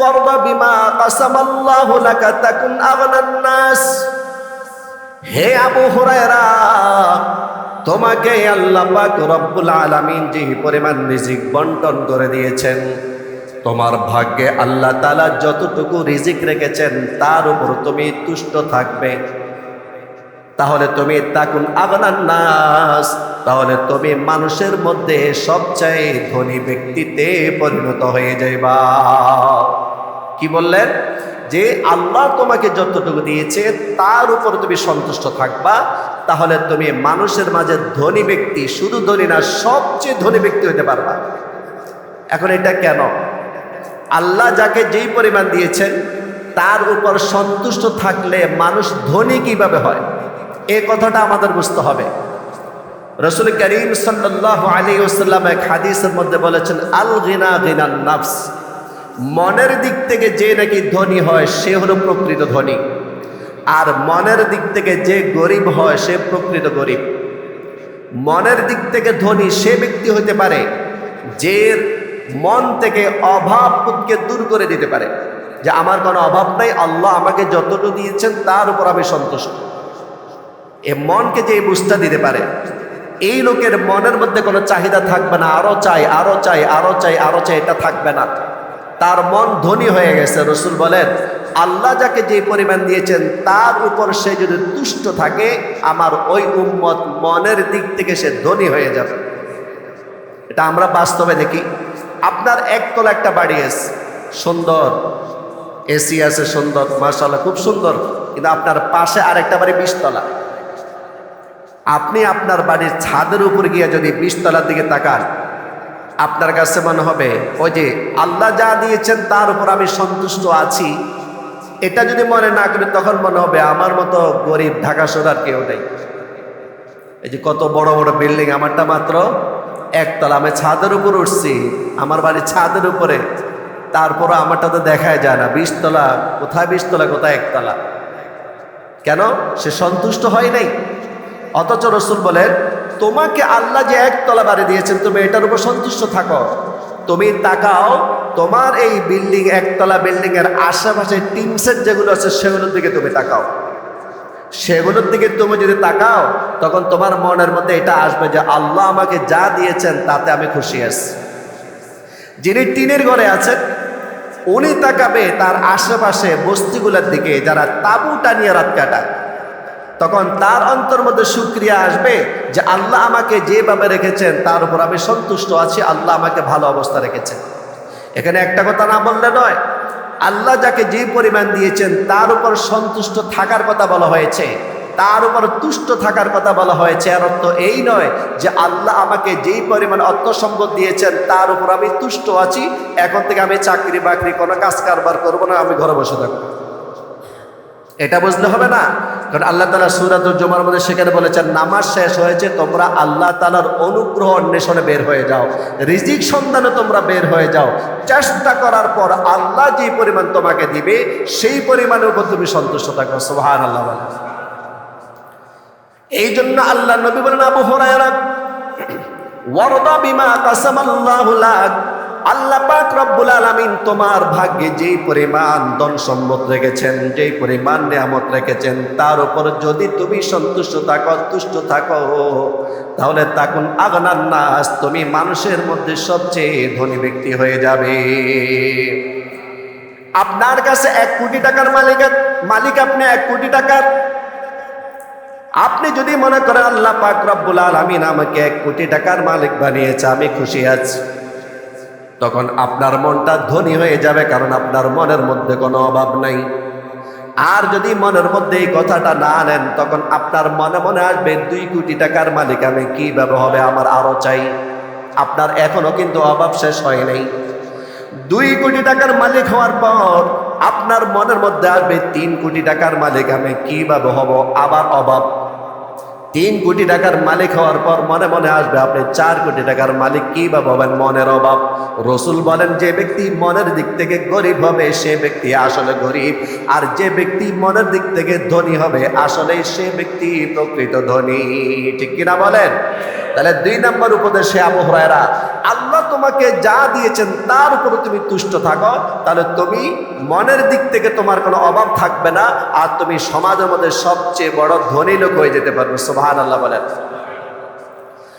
ওয়ারদা বিমা কাসামাল্লাহু লাকা তাকুন আগনান নাস। হে আবু হুরায়রা, তোমাকে আল্লাহ পাক রব্বুল আলামিন যে পরিমাণ রিজিক বন্টন করে দিয়েছেন, তোমার ভাগ্যে আল্লাহ তাআলা যতটুকু রিজিক রেখেছেন, তার উপর তুমি তুষ্ট থাকবে। তাহলে তুমি তাকুন আগনান নাস। তাহলে তুমি মানুষের মধ্যে সবচেয়ে ধনী ব্যক্তিতে পরিণত হয়ে যাইবা। কি বললেন? যে আল্লাহ তোমাকে যতটুকু দিয়েছে, তার উপর তুমি সন্তুষ্ট থাকবা। তাহলে তুমি মানুষের মাঝে ধনী ব্যক্তি, শুধু ধনী না, সবচেয়ে ধনী ব্যক্তি হতে পারবা। এখন এটা কেন? আল্লাহ যাকে যেই পরিমাণ দিয়েছেন, তার উপর সন্তুষ্ট থাকলে মানুষ ধনী কীভাবে হয়? এ কথাটা আমাদের বুঝতে হবে। রসুল করিম সাল্লাহ আলী ওসাল্লাম এক হাদিসের মধ্যে বলেছেন, আল গিনা গিনান নাফস। মনের দিক থেকে যে নাকি ধনী হয়, সে হলো প্রকৃত ধনী। আর মনের দিক থেকে যে গরিব হয়, সে প্রকৃত গরিব। মনের দিক থেকে ধনী সে ব্যক্তি হতে পারে, যে মন থেকে অভাবকে দূর করে দিতে পারে। যে আমার কোনো অভাব নাই, আল্লাহ আমাকে যতটুকু দিয়েছেন, তার উপর আমি সন্তুষ্ট। এ মনকে যে বুঝটা দিতে পারে, এই লোকের মনের মধ্যে কোনো চাহিদা থাকবে না, আরও চাই আরও চাই আরও চাই আরও চাই, এটা থাকবে না। তার মন ধনী হয়ে গেছে। রসুল বলেন, আল্লাহ যাকে যে পরিমাণ দিয়েছেন, তার উপর সে যদি তুষ্ট থাকে, আমার ওই উম্মত মনের দিক থেকে সে ধনী হয়ে যাবে। এটা আমরা বাস্তবে দেখি। আপনার একতলা একটা বাড়ি আছে, সুন্দর এসি আছে সুন্দর মার্শাল্লাহ খুব সুন্দর, কিন্তু আপনার পাশে আরেকটা বাড়ি বিশতলা। আপনি আপনার বাড়ির ছাদের উপর গিয়ে যদি বিশতলার দিকে তাকান আপনার কাছে মনে হবে, ওই যে আল্লাহ যা দিয়েছেন তার উপর আমি সন্তুষ্ট আছি। এটা যদি মনে না করি তখন মনে হবে আমার মতো গরিব ঢাকা শোধার কেউ নেই। এই যে কত বড় বড় বিল্ডিং, আমারটা মাত্র একতলা। আমি ছাদের উপর উঠছি, আমার বাড়ির ছাদের উপরে। তারপরও আমারটা তো দেখাই যায় না, বিশতলা, কোথায় বিশতলা, কোথায় একতলা। কেন? সে সন্তুষ্ট হয় নাই। অথচ রসুল বলেন তোমাকে আল্লাহ যে একতলা বাড়ি দিয়েছেন, তুমি এটার উপর সন্তুষ্ট থাকো। তুমি তাকাও, তোমার এই বিল্ডিং, একতলা বিল্ডিং এর আশেপাশে টিন সেট যেগুলো আছে, সেগুলোর দিকে তুমি তাকাও। সেগুলোর দিকে তুমি যদি তাকাও, তখন তোমার মনের মধ্যে এটা আসবে যে আল্লাহ আমাকে যা দিয়েছেন, তাতে আমি খুশি আছি। যিনি টিনের ঘরে আছেন, উনি তাকাবে তার আশেপাশে বস্তিগুলোর দিকে, যারা তাবু টানিয়ে রাত কাটায়। তখন তার অন্তর মধ্যে সুক্রিয়া আসবে যে আল্লাহ আমাকে যেভাবে রেখেছেন, তার উপর আমি সন্তুষ্ট আছি, আল্লাহ আমাকে ভালো অবস্থা রেখেছেন। এখানে একটা কথা না বললে নয়, আল্লাহ যাকে যে পরিমাণ দিয়েছেন, তার উপর সন্তুষ্ট থাকার কথা বলা হয়েছে, তার উপর তুষ্ট থাকার কথা বলা হয়েছে। আর অর্থ এই নয় যে আল্লাহ আমাকে যেই পরিমাণ অর্থ সম্পদ দিয়েছেন, তার উপর আমি তুষ্ট আছি, এখন থেকে আমি চাকরি বাকরি কোনো কাজ কারবার করব না, আমি ঘরে বসে থাকব। এটা বুঝলে হবে না? কারণ আল্লাহ তালা সুরাতুল জমার মধ্যে সেখানে বলেছেন, নামাজ শেষ হয়েছে, তোমরা আল্লাহ তালার অনুগ্রহ অন্বেষণে বের হয়ে যাও। রিজিক সন্ধানে তোমরা বের হয়ে যাও। চেষ্টা করার পর আল্লাহ যে পরিমাণ তোমাকে দিবে, সেই পরিমাণের উপর তুমি সন্তুষ্ট থাকো। সোহান আল্লাহ এই জন্য আল্লাহ নবী বলেন, আবু হরায়রা, ওয়ারদা বিমা কাসামাল্লাহু লাক। আল্লাহ পাক রব্বুল আলামিন তোমার ভাগ্যে যেই পরিমাণ ধন সম্পদ রেখেছেন, যেই পরিমাণ নিয়ামত রেখেছেন, তার উপর যদি তুমি সন্তুষ্ট থাকো, তুষ্ট থাকো, তাহলে তখন আগনার নাস, তুমি মানুষের মধ্যে সবচেয়ে ধনী ব্যক্তি হয়ে যাবে। আপনার কাছে এক কোটি টাকার মালিক মালিক আপনি এক কোটি টাকার। আপনি যদি মনে করেন আল্লাহ পাক রব্বুল আলামিন আমাকে এক কোটি টাকার মালিক বানিয়েছে, আমি খুশি আছি। তখন আপনার মনটা ধনী হয়ে যাবে, কারণ আপনার মনের মধ্যে কোনো অভাব নাই। আর যদি মনের মধ্যে এই কথাটা না নেন, তখন আপনার মনে মনে আসবে, দুই কোটি টাকার মালিক, আমি কীভাবে হবে? আমার আরও চাই। আপনার এখনও কিন্তু অভাব শেষ হয় নাই। দুই কোটি টাকার মালিক হওয়ার পর আপনার মনের মধ্যে আসবে, তিন কোটি টাকার মালিক, আমি কীভাবে হব? আবার অভাব। তিন কোটি টাকার মালিক হওয়ার পর মনে মনে আসবে, আপনি চার কোটি টাকার মালিক কি বা হবেন মনের অভাব? রসুল বলেন, যে ব্যক্তি মনের দিক থেকে গরিব হবে, সে ব্যক্তি আসলে গরিব। আর যে ব্যক্তি মনের দিক থেকে ধনী হবে আসলে সে ব্যক্তি প্রকৃত ধনী। ঠিক কিনা বলেন? তাহলে দুই নম্বর উপদেশে আবু হরায়রা, আল্লাহ তোমাকে যা দিয়েছেন তার উপরে তুমি তুষ্ট থাকো, তাহলে তুমি মনের দিক থেকে তোমার কোনো অভাব থাকবে না, আর তুমি সমাজের মধ্যে সবচেয়ে বড় ধনী লোক হয়ে যেতে পারবে। সোভান আল্লাহ বলেন।